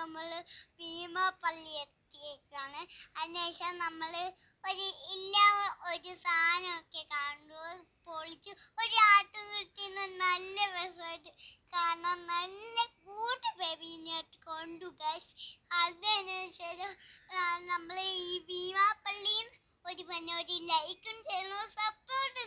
നമ്മൾ ഭീമപ്പള്ളി എത്തിയേക്കാണ്. അതിനുശേഷം നമ്മൾ ഒരു ഇല്ല ഒരു സാധനമൊക്കെ കണ്ടു. പൊളിച്ചു. ഒരു ആട്ടുകുട്ടിന്ന് നല്ല രസമായിട്ട് കാണാൻ നല്ല കൂട്ട് ബേബീനായിട്ട് കൊണ്ടു ഗൈസ് അതിനുശേഷം നമ്മൾ ഈ ഭീമാപ്പള്ളിയിൽ ഒരു പിന്നെ ഒരു ലൈക്കും ചെയ്യുന്നു. സപ്പോർട്ട്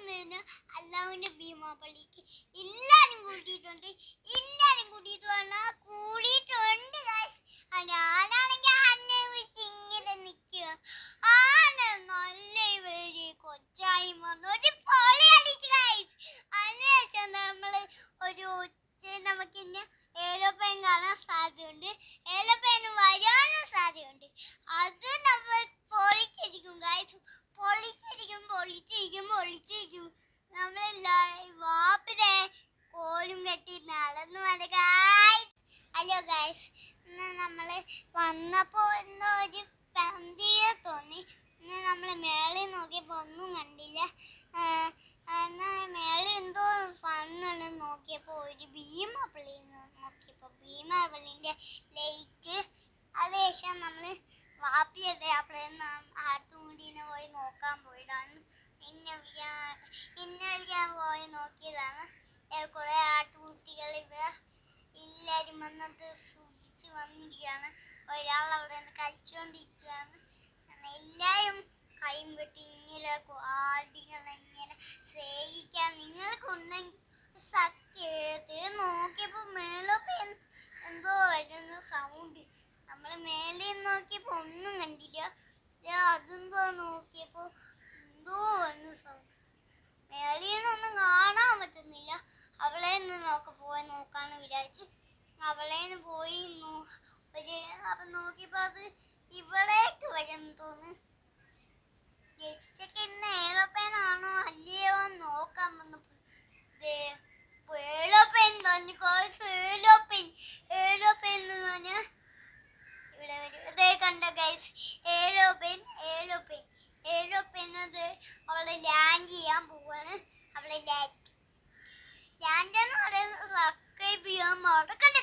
ഉച്ച നമുക്ക് ഇന്ന് ഏലോപ്പൻ കാണാൻ സാധ്യതയുണ്ട്. ഏലോപ്പൻ വരാനും സാധ്യതയുണ്ട്. അത് നമ്മൾ പൊളിച്ചിരിക്കും ഗൈസ് പൊളിച്ചിരിക്കും പൊളിച്ചിരിക്കും പൊളിച്ചിരിക്കും. നമ്മൾ വാപ്പിലെ കോലും കെട്ടി നടന്നു വന്ന ഗായ്സ് ഹലോ ഗായ്സ് ഇന്ന് നമ്മൾ വന്നപ്പോൾ ഒരു പന്തിയെ തോന്നി. നമ്മൾ മേളിൽ നോക്കിയപ്പോൾ ഒന്നും കണ്ടില്ല ആ, എന്നാൽ മേളിൽ എന്തോ ഫണ്ണാണ് നോക്കിയപ്പോൾ ഒരു ഭീമപ്പള്ളി ഭീമപ്പള്ളിന്റെ ലൈറ്റ് ശേഷം നമ്മൾ വാപ്പിയത് അവിടെ ആട്ടുകൂടിനെ പോയി നോക്കാൻ പോയതാണ്. എന്നെ വിളിക്കാൻ എന്നെ വിളിക്കാൻ പോയി നോക്കിയതാണ്. കുറെ ആട്ടുകുട്ടികൾ ഇവിടെ എല്ലാവരും വന്നത് സൂചിച്ച് വന്നിരിക്കുകയാണ്. ഒരാൾ അവിടെ നിന്ന് കഴിച്ചുകൊണ്ടിരിക്കുകയാണ്. എല്ലാവരും കൈയും കെട്ടി ഇങ്ങനെ ആടികൾ ഇങ്ങനെ സ്നേഹിക്കാൻ നിങ്ങൾക്കുണ്ടെങ്കിൽ സത്യത്തെ നോക്കിയപ്പോൾ മേളൊക്കെ എന്തോ വരുന്ന സൗണ്ട് നമ്മൾ മേലെ നോക്കിയപ്പോ ഒന്നും കണ്ടില്ല. ഞാൻ അതെന്തോ നോക്കിയപ്പോ എന്തോ വന്നു സൗണ്ട്. മേളിൽ നിന്നൊന്നും കാണാൻ പറ്റുന്നില്ല. അവളെ നിന്ന് നോക്ക പോയി നോക്കാന്ന് വിചാരിച്ച് അവളെ നിന്ന് പോയി ഒരു അപ്പൊ നോക്കിയപ്പോ അത് ഇവളേക്ക് വരും തോന്നുന്നു ഏഴോപ്പ് എന്നത് അവളെ ലാൻഡ് ചെയ്യാൻ പോവാണ്. അവളെ ലാൻഡ് ലാൻഡ് എന്ന് പറയുന്നത് സബ്സ്ക്രൈബ് ചെയ്യാൻ മറക്കണ്ട